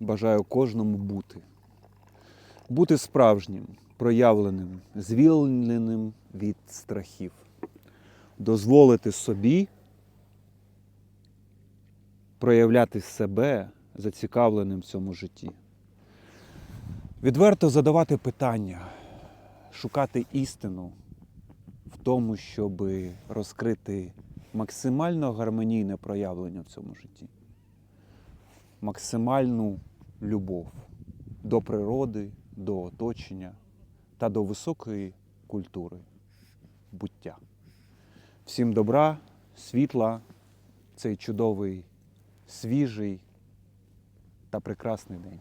бажаю кожному бути. Бути справжнім, проявленим, звільненим від страхів. Дозволити собі проявляти себе зацікавленим в цьому житті. Відверто задавати питання, шукати істину в тому, щоб розкрити максимально гармонійне проявлення в цьому житті, максимальну любов до природи, до оточення та до високої культури буття. Всім добра, світла, цей чудовий, свіжий та прекрасний день.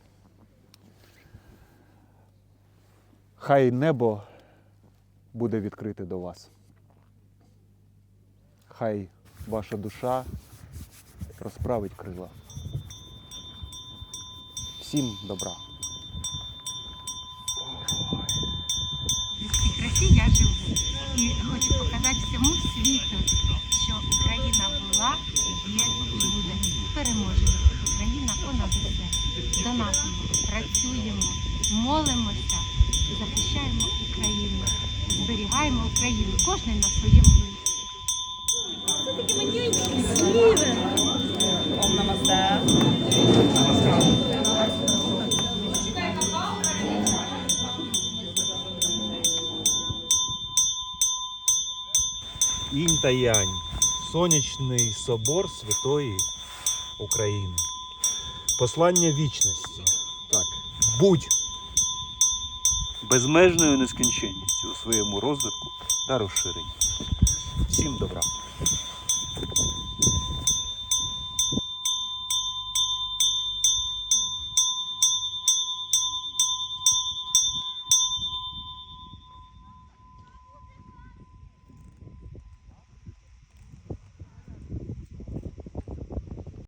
Хай небо буде відкрите до вас. Хай ваша душа розправить крила. Всім добра. В цій красі я живу. І хочу показати всьому світу, що Україна була, є і буде. Переможемо. Україна понад усе. Донатимо, працюємо, молимося, захищаємо Україну, зберігаємо Україну. Кожен на своєму Інь та Янь, сонячний собор Святої України. Послання вічності. Так. Будь Безмежною нескінченністю у своєму розвитку та розширенні. Всім добра.